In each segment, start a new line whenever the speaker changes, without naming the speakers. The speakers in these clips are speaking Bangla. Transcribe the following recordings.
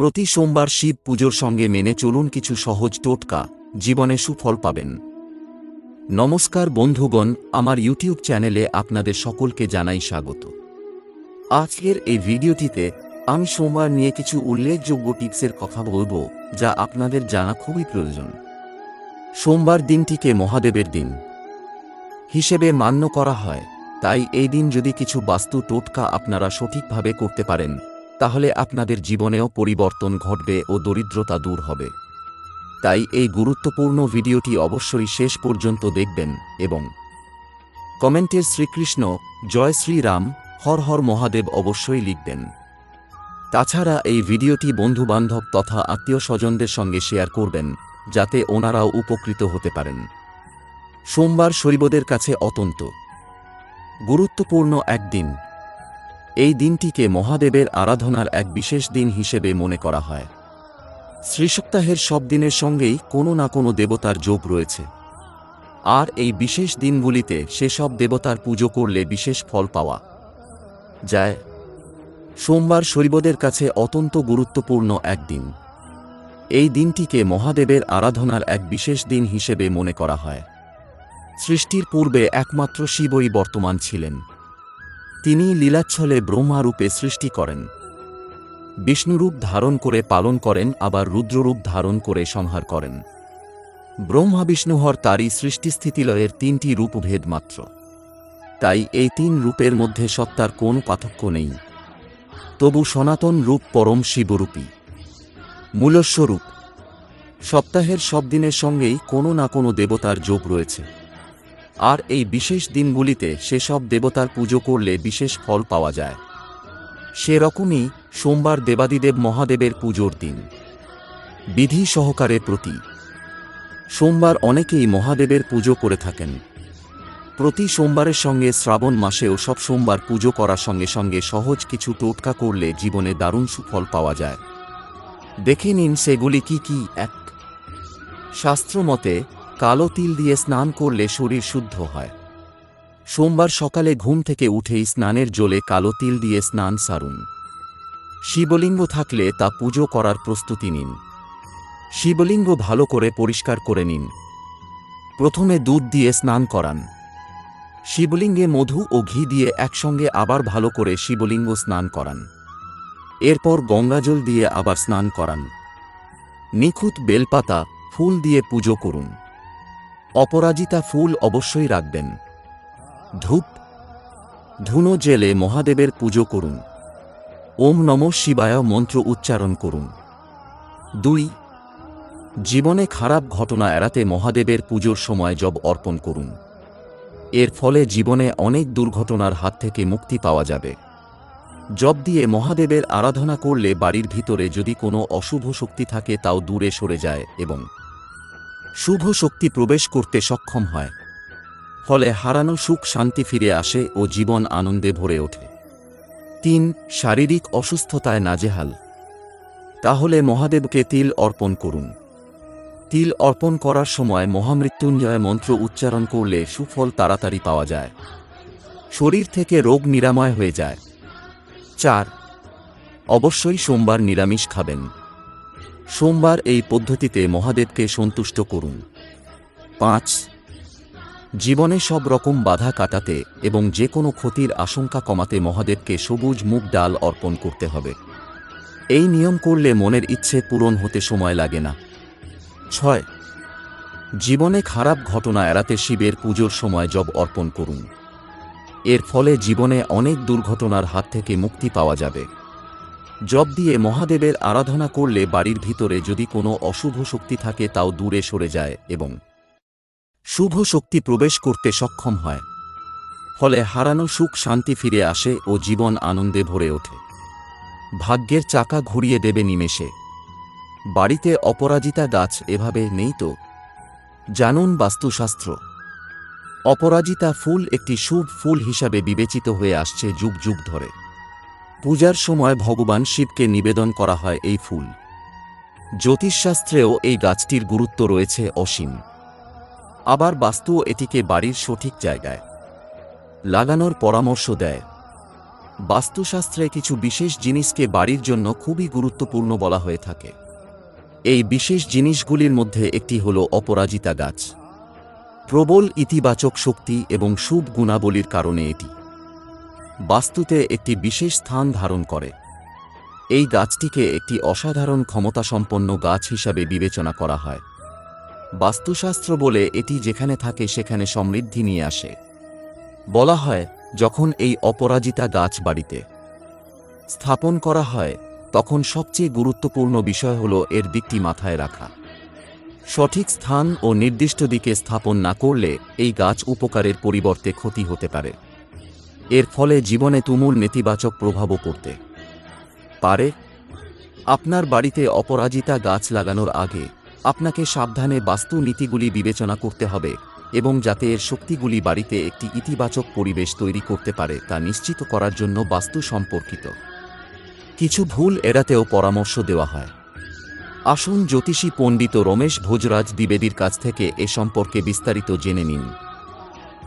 প্রতি সোমবার শিব পুজোর সঙ্গে মেনে চলুন কিছু সহজ টোটকা, জীবনে সুফল পাবেন। নমস্কার বন্ধুগণ, আমার ইউটিউব চ্যানেলে আপনাদের সকলকে জানাই স্বাগত। আজকের এই ভিডিওটিতে আমি সোমবার নিয়ে কিছু উল্লেখযোগ্য টিপসের কথা বলব, যা আপনাদের জানা খুবই প্রয়োজন। সোমবার দিনটিকে মহাদেবের দিন হিসেবে মান্য করা হয়, তাই এই দিন যদি কিছু বাস্তু টোটকা আপনারা সঠিকভাবে করতে পারেন তাহলে আপনাদের জীবনেও পরিবর্তন ঘটবে ও দরিদ্রতা দূর হবে। তাই এই গুরুত্বপূর্ণ ভিডিওটি অবশ্যই শেষ পর্যন্ত দেখবেন এবং কমেন্টের শ্রীকৃষ্ণ, জয় শ্রীরাম, হর হর মহাদেব অবশ্যই লিখবেন। তাছাড়া এই ভিডিওটি বন্ধুবান্ধব তথা আত্মীয় স্বজনদের সঙ্গে শেয়ার করবেন, যাতে ওনারাও উপকৃত হতে পারেন। সোমবার শৈবদের কাছে অত্যন্ত গুরুত্বপূর্ণ একদিন এই দিনটিকে মহাদেবের আরাধনার এক বিশেষ দিন হিসেবে মনে করা হয়। শ্রীসপ্তাহের সব দিনের সঙ্গেই কোনো না কোনো দেবতার যোগ রয়েছে। আর এই বিশেষ দিনগুলিতে সেসব দেবতার পুজো করলে বিশেষ ফল পাওয়া যায়। সোমবার শৈবদের কাছে অত্যন্ত গুরুত্বপূর্ণ একদিন এই দিনটিকে মহাদেবের আরাধনার এক বিশেষ দিন হিসেবে মনে করা হয়। সৃষ্টির পূর্বে একমাত্র শিবই বর্তমান ছিলেন। তিনি লীলাচ্ছলে ব্রহ্মারূপে সৃষ্টি করেন। বিষ্ণুরূপ ধারণ করে পালন করেন, আবার রুদ্ররূপ ধারণ করে সংহার করেন। ব্রহ্মা বিষ্ণুহর তারই সৃষ্টিস্থিতিলয়ের তিনটি রূপভেদ মাত্র। তাই এই তিন রূপের মধ্যে সত্তার কোন পার্থক্য নেই। তবু সনাতন রূপ পরম শিবরূপী। মূলস্বরূপ। সপ্তাহের সব দিনের সঙ্গেই কোনো না কোনো দেবতার যোগ রয়েছে। আর এই বিশেষ দিনগুলিতে সেসব দেবতার পুজো করলে বিশেষ ফল পাওয়া যায়। সেরকমই সোমবার দেবাদিদেব মহাদেবের পুজোর দিন। বিধি সহকারে প্রতি। সোমবার অনেকেই মহাদেবের পুজো করে থাকেন। প্রতি সোমবারের সঙ্গে শ্রাবণ মাসেও সব সোমবার পুজো করার সঙ্গে সঙ্গে সহজ কিছু টোটকা করলে জীবনে দারুণ সুফল পাওয়া যায়। দেখে নিন সেগুলি কি কি এক। শাস্ত্রমতে কালো তিল দিয়ে স্নান করলে শরীর শুদ্ধ হয়। সোমবার সকালে ঘুম থেকে উঠেই স্নানের জলে কালো তিল দিয়ে স্নান সারুন। শিবলিঙ্গ থাকলে তা পুজো করার প্রস্তুতি নিন। শিবলিঙ্গ ভালো করে পরিষ্কার করে নিন। প্রথমে দুধ দিয়ে স্নান করান। শিবলিঙ্গে মধু ও ঘি দিয়ে একসঙ্গে আবার ভালো করে শিবলিঙ্গ স্নান করান। এরপর গঙ্গাজল দিয়ে আবার স্নান করান। নিখুঁত বেলপাতা, ফুল দিয়ে পুজো করুন। অপরাজিতা ফুল অবশ্যই রাখবেন। ধূপ, ধুনো জেলে মহাদেবের পুজো করুন। ওম নম শিবায় মন্ত্র উচ্চারণ করুন। দুই, জীবনে খারাপ ঘটনা এড়াতে মহাদেবের পুজোর সময় জব অর্পণ করুন। এর ফলে জীবনে অনেক দুর্ঘটনার হাত থেকে মুক্তি পাওয়া যাবে। জব দিয়ে মহাদেবের আরাধনা করলে বাড়ির ভিতরে যদি কোনো অশুভ শক্তি থাকে তাও দূরে সরে যায় এবং শুভ শক্তি প্রবেশ করতে সক্ষম হয়। ফলে হারানো সুখ শান্তি ফিরে আসে ও জীবন আনন্দে ভরে ওঠে। তিন, শারীরিক অসুস্থতায় নাজেহাল। তাহলে মহাদেবকে তিল অর্পণ করুন। তিল অর্পণ করার সময় মহামৃত্যুঞ্জয় মন্ত্র উচ্চারণ করলে সুফল তাড়াতাড়ি পাওয়া যায়। শরীর থেকে রোগ নিরাময় হয়ে যায়। চার, অবশ্যই সোমবার নিরামিষ খাবেন। সোমবার এই পদ্ধতিতে মহাদেবকে সন্তুষ্ট করুন। পাঁচ, জীবনে সব রকম বাধা কাটাতে এবং যে কোনো ক্ষতির আশঙ্কা কমাতে মহাদেবকে সবুজ মুগ ডাল অর্পণ করতে হবে। এই নিয়ম করলে মনের ইচ্ছে পূরণ হতে সময় লাগে না। ছয়, জীবনে খারাপ ঘটনা এড়াতে শিবের পুজোর সময় জব অর্পণ করুন। এর ফলে জীবনে অনেক দুর্ঘটনার হাত থেকে মুক্তি পাওয়া যাবে। জব দিয়ে মহাদেবের আরাধনা করলে বাড়ির ভিতরে যদি কোনো অশুভ শক্তি থাকে তাও দূরে সরে যায় এবং শুভ শক্তি প্রবেশ করতে সক্ষম হয়। ফলে হারানো সুখ শান্তি ফিরে আসে ও জীবন আনন্দে ভরে ওঠে। ভাগ্যের চাকা ঘুরিয়ে দেবে নিমেষে। বাড়িতে অপরাজিতা গাছ এভাবে নেই তো? জানুন বাস্তুশাস্ত্র। অপরাজিতা ফুল একটি শুভ ফুল হিসাবে বিবেচিত হয়ে আসছে যুগ যুগ ধরে। পূজার সময় ভগবান শিবকে নিবেদন করা হয় এই ফুল। জ্যোতিষশাস্ত্রেও এই গাছটির গুরুত্ব রয়েছে অসীম। আবার বাস্তু এটিকে বাড়ির সঠিক জায়গায় লাগানোর পরামর্শ দেয়। বাস্তুশাস্ত্রে কিছু বিশেষ জিনিসকে বাড়ির জন্য খুবই গুরুত্বপূর্ণ বলা হয়ে থাকে। এই বিশেষ জিনিসগুলির মধ্যে একটি হল অপরাজিতা গাছ। প্রবল ইতিবাচক শক্তি এবং শুভ গুণাবলীর কারণে এটি। বাস্তুতে একটি বিশেষ স্থান ধারণ করে। এই গাছটিকে একটি অসাধারণ ক্ষমতাসম্পন্ন গাছ হিসাবে বিবেচনা করা হয়। বাস্তুশাস্ত্র বলে এটি যেখানে থাকে সেখানে সমৃদ্ধি নিয়ে আসে। বলা হয়, যখন এই অপরাজিতা গাছ বাড়িতে স্থাপন করা হয়, তখন সবচেয়ে গুরুত্বপূর্ণ বিষয় হল এর দিকটি মাথায় রাখা। সঠিক স্থান ও নির্দিষ্ট দিকে স্থাপন না করলে এই গাছ উপকারের পরিবর্তে ক্ষতি হতে পারে। এর ফলে জীবনে তুমুল নেতিবাচক প্রভাবও পড়তে পারে। আপনার বাড়িতে অপরাজিতা গাছ লাগানোর আগে আপনাকে সাবধানে বাস্তু নীতিগুলি বিবেচনা করতে হবে এবং যাতে এর শক্তিগুলি বাড়িতে একটি ইতিবাচক পরিবেশ তৈরি করতে পারে তা নিশ্চিত করার জন্য বাস্তু সম্পর্কিত। কিছু ভুল এড়াতেও পরামর্শ দেওয়া হয়। আসুন জ্যোতিষী পণ্ডিত রমেশ ভোজরাজ দ্বিবেদীর কাছ থেকে এ সম্পর্কে বিস্তারিত জেনে নিন।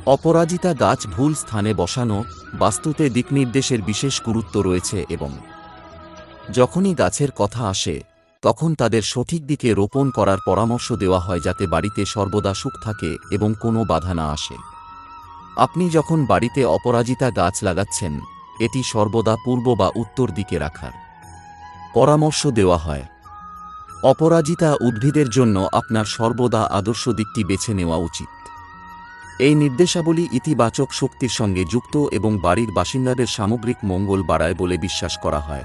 অপরাজিতা গাছ ভুল স্থানে বসানো, বাস্তুতে দিকনির্দেশের বিশেষ গুরুত্ব রয়েছে এবং যখনই গাছের কথা আসে, তখন তাদের সঠিক দিকে রোপণ করার পরামর্শ দেওয়া হয় যাতে বাড়িতে সর্বদা সুখ থাকে এবং কোনো বাধা না আসে। আপনি যখন বাড়িতে অপরাজিতা গাছ লাগাচ্ছেন, এটি সর্বদা পূর্ব বা উত্তর দিকে রাখার পরামর্শ দেওয়া হয়। অপরাজিতা উদ্ভিদের জন্য আপনার সর্বদা আদর্শ দিকটি বেছে নেওয়া উচিত। এই নির্দেশাবলী ইতিবাচক শক্তির সঙ্গে যুক্ত এবং বাড়ির বাসিন্দাদের সামগ্রিক মঙ্গল বাড়ায় বলে বিশ্বাস করা হয়।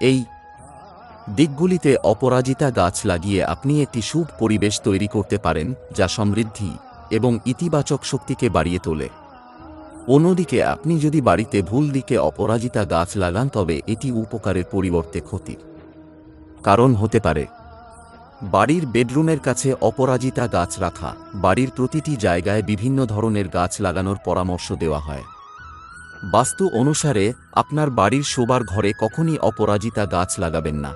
এই দিকগুলিতে অপরাজিতা গাছ লাগিয়ে আপনি একটি শুভ পরিবেশ তৈরি করতে পারেন, যা সমৃদ্ধি এবং ইতিবাচক শক্তিকে বাড়িয়ে তোলে। অন্যদিকে আপনি যদি বাড়িতে ভুল দিকে অপরাজিতা গাছ লাগান, তবে এটি উপকারের পরিবর্তে ক্ষতির কারণ হতে পারে। বাড়ির বেডরুমের কাছে অপরাজিতা গাছ রাখা। বাড়ির প্রতিটি জায়গায় বিভিন্ন ধরনের গাছ লাগানোর পরামর্শ দেওয়া হয়। বাস্তু অনুসারে, আপনার বাড়ির শোবার ঘরে কখনই অপরাজিতা গাছ লাগাবেন না।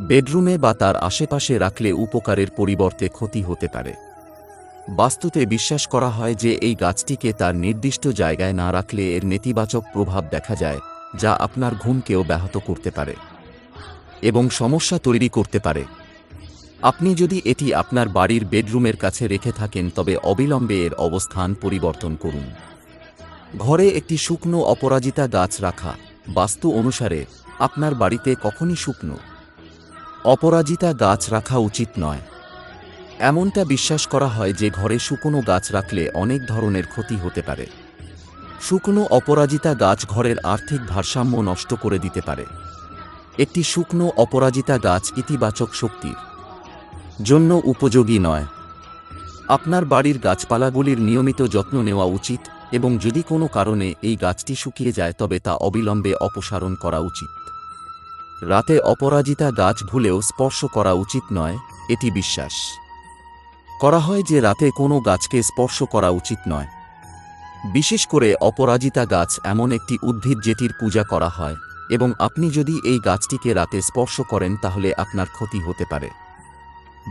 বেডরুমে বা তার আশেপাশে রাখলে উপকারের পরিবর্তে ক্ষতি হতে পারে। বাস্তুতে বিশ্বাস করা হয় যে, এই গাছটিকে তার নির্দিষ্ট জায়গায় না রাখলে এর নেতিবাচক প্রভাব দেখা যায়, যা আপনার ঘুমকেও ব্যাহত করতে পারে এবং সমস্যা তৈরি করতে পারে। আপনি যদি এটি আপনার বাড়ির বেডরুমের কাছে রেখে থাকেন, তবে অবিলম্বে এর অবস্থান পরিবর্তন করুন। ঘরে একটি শুকনো অপরাজিতা গাছ রাখা, বাস্তু অনুসারে আপনার বাড়িতে কখনই শুকনো। অপরাজিতা গাছ রাখা উচিত নয়। এমনটা বিশ্বাস করা হয় যে ঘরে শুকনো গাছ রাখলে অনেক ধরনের ক্ষতি হতে পারে। শুকনো অপরাজিতা গাছ ঘরের আর্থিক ভারসাম্য নষ্ট করে দিতে পারে। একটি শুকনো অপরাজিতা গাছ ইতিবাচক শক্তির জন্য উপযোগী নয়। আপনার বাড়ির গাছপালাগুলির নিয়মিত যত্ন নেওয়া উচিত এবং যদি কোনো কারণে এই গাছটি শুকিয়ে যায় তবে তা অবিলম্বে অপসারণ করা উচিত। রাতে অপরাজিতা গাছ ভুলেও স্পর্শ করা উচিত নয়, এটি বিশ্বাস। করা হয় যে রাতে কোনো গাছকে স্পর্শ করা উচিত নয়। বিশেষ করে অপরাজিতা গাছ এমন একটি উদ্ভিদ যেটির পূজা করা হয় এবং আপনি যদি এই গাছটিকে রাতে স্পর্শ করেন তাহলে আপনার ক্ষতি হতে পারে।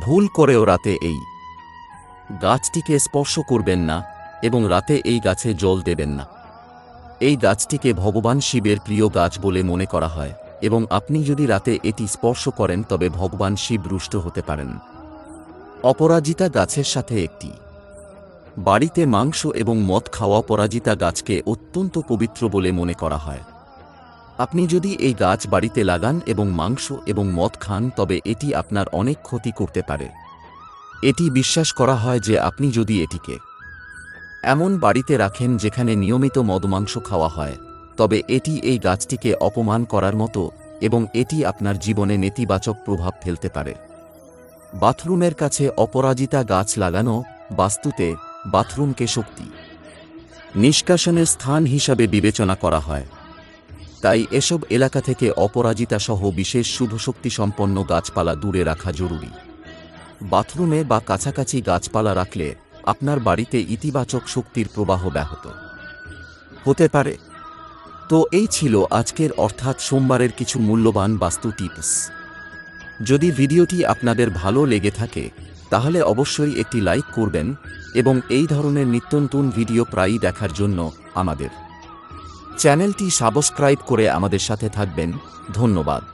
ভুল করেও রাতে এই গাছটিকে স্পর্শ করবেন না এবং রাতে এই গাছে জল দেবেন না। এই গাছটিকে ভগবান শিবের প্রিয় গাছ বলে মনে করা হয় এবং আপনি যদি রাতে এটি স্পর্শ করেন তবে ভগবান শিব রুষ্ট হতে পারেন। অপরাজিতা গাছের সাথে একটি। বাড়িতে মাংস এবং মদ খাওয়া অপরাজিতা গাছকে অত্যন্ত পবিত্র বলে মনে করা হয়। আপনি যদি এই গাছ বাড়িতে লাগান এবং মাংস এবং মদ খান, তবে এটি আপনার অনেক ক্ষতি করতে পারে। এটি বিশ্বাস করা হয় যে আপনি যদি এটিকে এমন বাড়িতে রাখেন যেখানে নিয়মিত মদ মাংস খাওয়া হয়, তবে এটি এই গাছটিকে অপমান করার মতো এবং এটি আপনার জীবনে নেতিবাচক প্রভাব ফেলতে পারে। বাথরুমের কাছে অপরাজিতা গাছ লাগানো বাস্তুতে বাথরুমকে শক্তি, নিষ্কাশনের স্থান হিসাবে বিবেচনা করা হয়। তাই এসব এলাকা থেকে অপরাজিতা সহ বিশেষ শুভশক্তি সম্পন্ন গাছপালা দূরে রাখা জরুরি। বাথরুমে বা কাছাকাছি গাছপালা রাখলে আপনার বাড়িতে ইতিবাচক শক্তির প্রবাহ ব্যাহত। হতে পারে। তো এই ছিল আজকের অর্থাৎ সোমবারের কিছু মূল্যবান বাস্তু টিপস। যদি ভিডিওটি আপনাদের ভালো লেগে থাকে, তাহলে অবশ্যই একটি লাইক করবেন এবং এই ধরনের নিত্যনতুন ভিডিও প্রায়ই দেখার জন্য আমাদের চ্যানেলটি সাবস্ক্রাইব করে আমাদের সাথে থাকবেন। ধন্যবাদ।